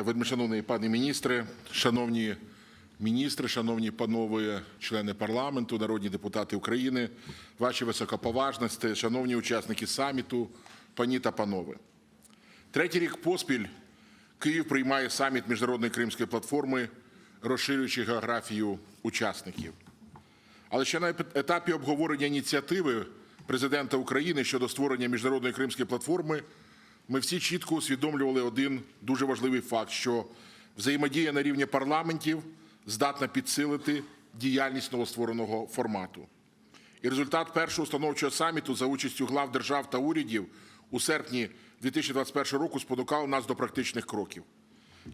Вельмишановний пане міністре, шановні міністри, шановні панове члени парламенту, народні депутати України, ваші високоповажності, шановні учасники саміту, пані та панове. Третій рік поспіль Київ приймає саміт міжнародної кримської платформи, розширюючи географію учасників. Але ще на етапі обговорення ініціативи президента України щодо створення міжнародної кримської платформи ми всі чітко усвідомлювали один дуже важливий факт, що взаємодія на рівні парламентів здатна підсилити діяльність новоствореного формату. І результат першого установчого саміту за участю глав держав та урядів у серпні 2021 року спонукав нас до практичних кроків.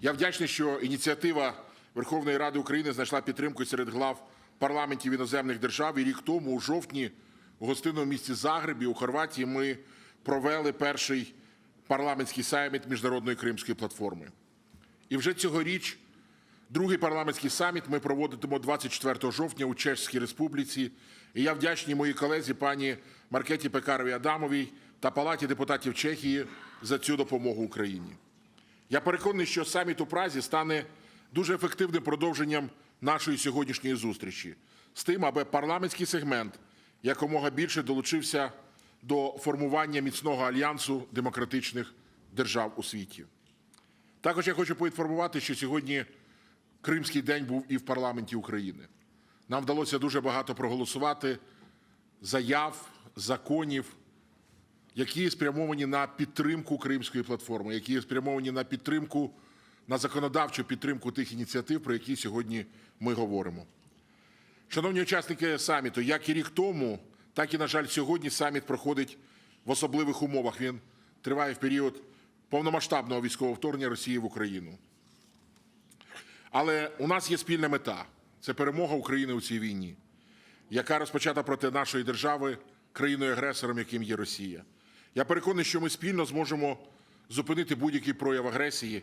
Я вдячний, що ініціатива Верховної Ради України знайшла підтримку серед глав парламентів іноземних держав. І рік тому, у жовтні, у гостинному місті Загребі у Хорватії, ми провели перший парламентський саміт міжнародної кримської платформи. І вже цьогоріч другий парламентський саміт ми проводитимо 24 жовтня у Чеській Республіці. І я вдячний моїй колезі пані Маркеті Пекаровій Адамовій та Палаті депутатів Чехії за цю допомогу Україні. Я переконаний, що саміт у Празі стане дуже ефективним продовженням нашої сьогоднішньої зустрічі з тим, аби парламентський сегмент якомога більше долучився до формування міцного альянсу демократичних держав у світі. Також я хочу поінформувати, що сьогодні Кримський день був і в парламенті України. Нам вдалося дуже багато проголосувати заяв, законів, які спрямовані на підтримку Кримської платформи, які спрямовані на підтримку, на законодавчу підтримку тих ініціатив, про які сьогодні ми говоримо. Шановні учасники саміту, як і рік тому, так і, на жаль, сьогодні саміт проходить в особливих умовах. Він триває в період повномасштабного військового вторгнення Росії в Україну. Але у нас є спільна мета це перемога України у цій війні, яка розпочата проти нашої держави країною-агресором, яким є Росія. Я переконаний, що ми спільно зможемо зупинити будь-який прояв агресії,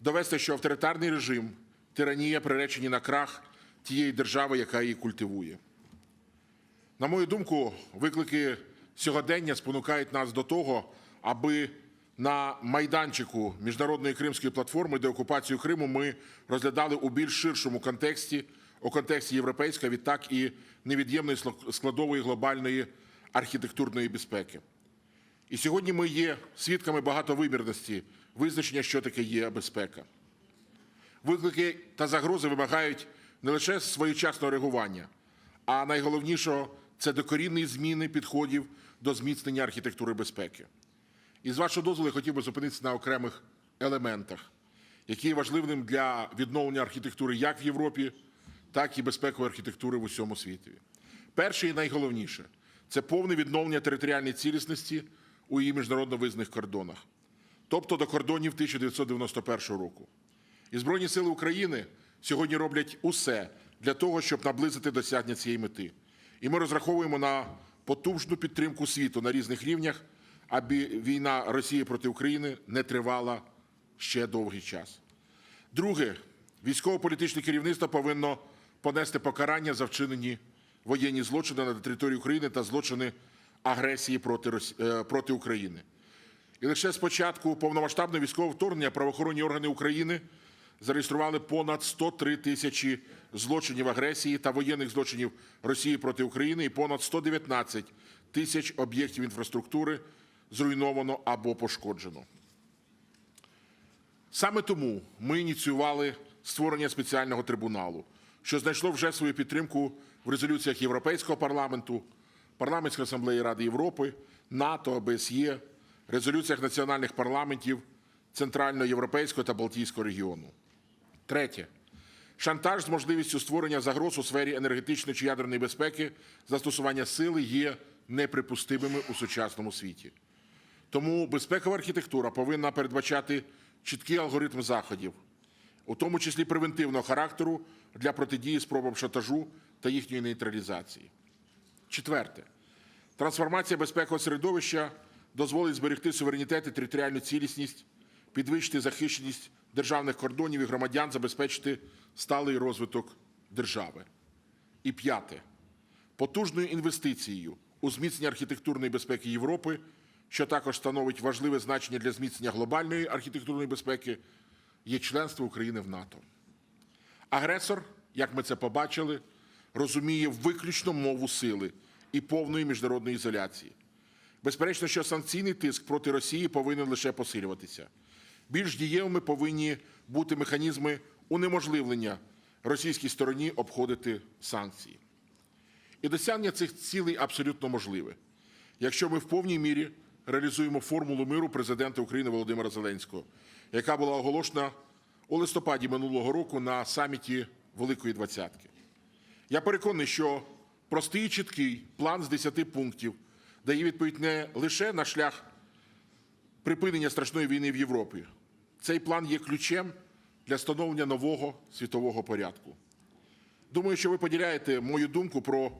довести, що авторитарний режим, тиранія приречені на крах тієї держави, яка її культивує. На мою думку, виклики сьогодення спонукають нас до того, аби на майданчику міжнародної кримської платформи деокупацію Криму ми розглядали у більш ширшому контексті, у контексті європейської, відтак і невід'ємної складової глобальної архітектурної безпеки. І сьогодні ми є свідками багатовимірності визначення, що таке є безпека. Виклики та загрози вимагають не лише своєчасного реагування, а найголовнішого це докорінні зміни підходів до зміцнення архітектури безпеки. І з вашого дозволу я хотів би зупинитися на окремих елементах, які є важливим для відновлення архітектури як в Європі, так і безпекової архітектури в усьому світі. Перше і найголовніше це повне відновлення територіальної цілісності у її міжнародно визнаних кордонах, тобто до кордонів 1991 року. І Збройні сили України сьогодні роблять усе для того, щоб наблизити досягнення цієї мети. І ми розраховуємо на потужну підтримку світу на різних рівнях, аби війна Росії проти України не тривала ще довгий час. Друге, військово-політичне керівництво повинно понести покарання за вчинені воєнні злочини на території України та злочини агресії проти, Росі... е, проти України. І лише з початку повномасштабного військового вторгнення правоохоронні органи України зареєстрували понад 103 тисячі злочинів агресії та воєнних злочинів Росії проти України і понад 119 тисяч об'єктів інфраструктури зруйновано або пошкоджено. Саме тому ми ініціювали створення спеціального трибуналу, що знайшло вже свою підтримку в резолюціях Європейського парламенту, Парламентської асамблеї Ради Європи, НАТО, ОБСЄ, резолюціях національних парламентів Центральноєвропейського та Балтійського регіону. Третє. Шантаж з можливістю створення загроз у сфері енергетичної чи ядерної безпеки застосування сили є неприпустимими у сучасному світі. Тому безпекова архітектура повинна передбачати чіткий алгоритм заходів, у тому числі превентивного характеру для протидії спробам шантажу та їхньої нейтралізації. Четверте. Трансформація безпекового середовища дозволить зберегти суверенітет і територіальну цілісність, підвищити захищеність державних кордонів і громадян, забезпечити сталий розвиток держави. І п'яте. Потужною інвестицією у зміцнення архітектурної безпеки Європи, що також становить важливе значення для зміцнення глобальної архітектурної безпеки, є членство України в НАТО. Агресор, як ми це побачили, розуміє виключно мову сили і повної міжнародної ізоляції. Безперечно, що санкційний тиск проти Росії повинен лише посилюватися. Більш дієвими повинні бути механізми унеможливлення російській стороні обходити санкції. І досягнення цих цілей абсолютно можливе, якщо ми в повній мірі реалізуємо формулу миру президента України Володимира Зеленського, яка була оголошена у листопаді минулого року на саміті Великої Двадцятки. Я переконаний, що простий і чіткий план з 10 пунктів дає відповідь не лише на шлях припинення страшної війни в Європі. Цей план є ключем для встановлення нового світового порядку. Думаю, що ви поділяєте мою думку про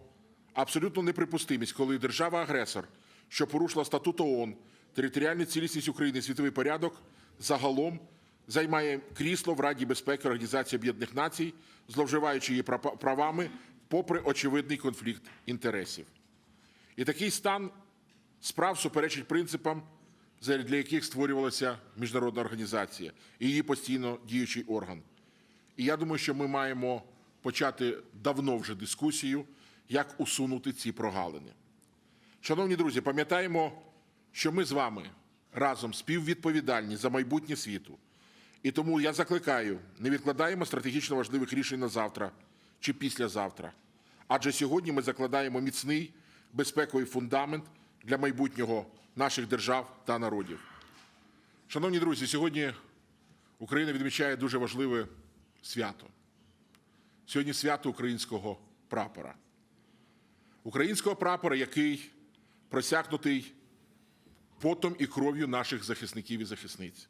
абсолютну неприпустимість, коли держава-агресор, що порушила статут ООН, територіальну цілісність України світовий порядок, загалом займає крісло в Раді безпеки Організації Об'єднаних Націй, зловживаючи її правами, попри очевидний конфлікт інтересів. І такий стан справ суперечить принципам, для яких створювалася міжнародна організація і її постійно діючий орган. І я думаю, що ми маємо почати давно вже дискусію, як усунути ці прогалини. Шановні друзі, пам'ятаємо, що ми з вами разом співвідповідальні за майбутнє світу. І тому я закликаю, не відкладаємо стратегічно важливих рішень на завтра чи післязавтра. Адже сьогодні ми закладаємо міцний безпековий фундамент для майбутнього наших держав та народів. Шановні друзі, сьогодні Україна відмічає дуже важливе свято. Сьогодні свято українського прапора. Українського прапора, який просякнутий потом і кров'ю наших захисників і захисниць.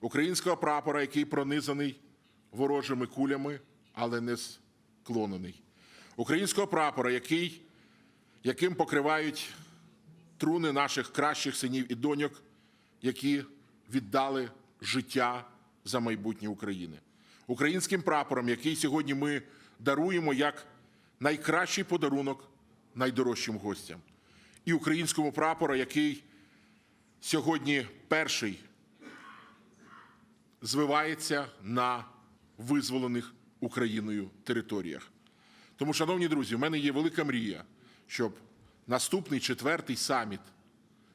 Українського прапора, який пронизаний ворожими кулями, але не склонений. Українського прапора, який, яким покривають труни наших кращих синів і доньок, які віддали життя за майбутнє України. Українським прапором, який сьогодні ми даруємо як найкращий подарунок найдорожчим гостям. І українському прапору, який сьогодні перший звивається на визволених Україною територіях. Тому, шановні друзі, в мене є велика мрія, щоб наступний четвертий саміт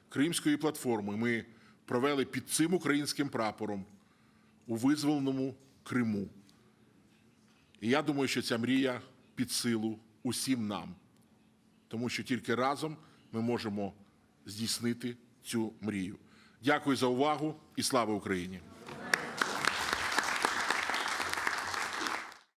Кримської платформи ми провели під цим українським прапором у визволеному Криму. І я думаю, що ця мрія під силу усім нам, тому що тільки разом ми можемо здійснити цю мрію. Дякую за увагу і слава Україні!